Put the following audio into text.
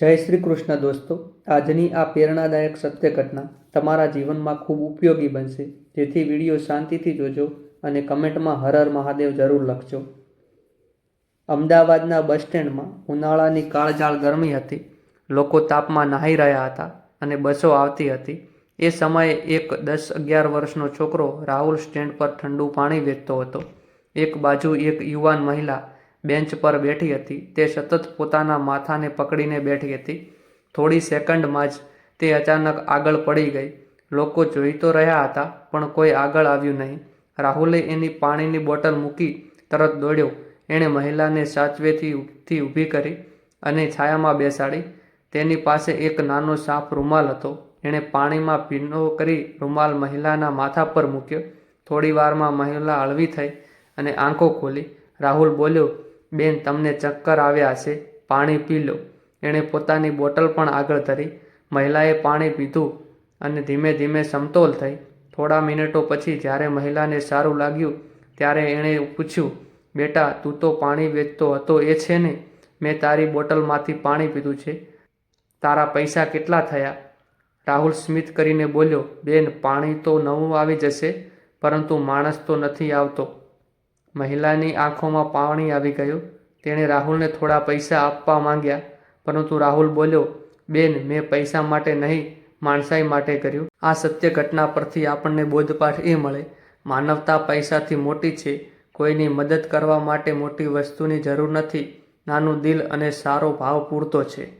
જય શ્રી કૃષ્ણ દોસ્તો. આજની આ પ્રેરણાદાયક સત્ય ઘટના તમારા જીવનમાં ખૂબ ઉપયોગી બનશે. જેથી વીડિયો શાંતિથી જોજો અને કમેન્ટમાં હર હર મહાદેવ જરૂર લખજો. અમદાવાદના બસ સ્ટેન્ડમાં ઉનાળાની કાળઝાળ ગરમી હતી. લોકો તાપમાં નાહી રહ્યા હતા અને બસો આવતી હતી. એ સમયે એક દસ અગિયાર વર્ષનો છોકરો રાહુલ સ્ટેન્ડ પર ઠંડુ પાણી વેચતો હતો. એક બાજુ એક યુવાન મહિલા બેન્ચ પર બેઠી હતી. તે સતત પોતાના માથાને પકડીને બેઠી હતી. થોડી સેકન્ડમાં જ તે અચાનક આગળ પડી ગઈ. લોકો જોઈ તો રહ્યા હતા, પણ કોઈ આગળ આવ્યું નહીં. રાહુલે એની પાણીની બોટલ મૂકી તરત દોડ્યો. એણે મહિલાને સાચવેથી ઊભી કરી અને છાયામાં બેસાડી. તેની પાસે એક નાનો સાફ રૂમાલ હતો. એણે પાણીમાં ભીનો કરી રૂમાલ મહિલાના માથા પર મૂક્યો. થોડી વારમાં મહિલા હળવી થઈ અને આંખો ખોલી. રાહુલ બોલ્યો બેન, તમને ચક્કર આવ્યા છે. પાણી પી લો. એણે પોતાની બોટલ પણ આગળ ધરી. મહિલાએ પાણી પીધું અને ધીમે ધીમે સમતોલ થઈ. થોડા મિનિટો પછી જ્યારે મહિલાને સારું લાગ્યું, ત્યારે એણે પૂછ્યું, બેટા, તું તો પાણી વેચતો હતો, એ છે ને? મેં તારી બોટલમાંથી પાણી પીધું છે. તારા પૈસા કેટલા થયા? રાહુલ સ્મિત કરીને બોલ્યો, બેન, પાણી તો નવું આવી જશે, પરંતુ માણસ તો નથી આવતો. મહિલાની આંખોમાં પાણી આવી ગયું. તેણે રાહુલને થોડા પૈસા આપવા માંગ્યા, પરંતુ રાહુલ બોલ્યો, બેન, મેં પૈસા માટે નહીં, માણસાઈ માટે કર્યું. આ સત્ય ઘટના પરથી આપણને બોધપાઠ એ મળે. માનવતા પૈસાથી મોટી છે. કોઈની મદદ કરવા માટે મોટી વસ્તુની જરૂર નથી. નાનું દિલ અને સારો ભાવ પૂરતો છે.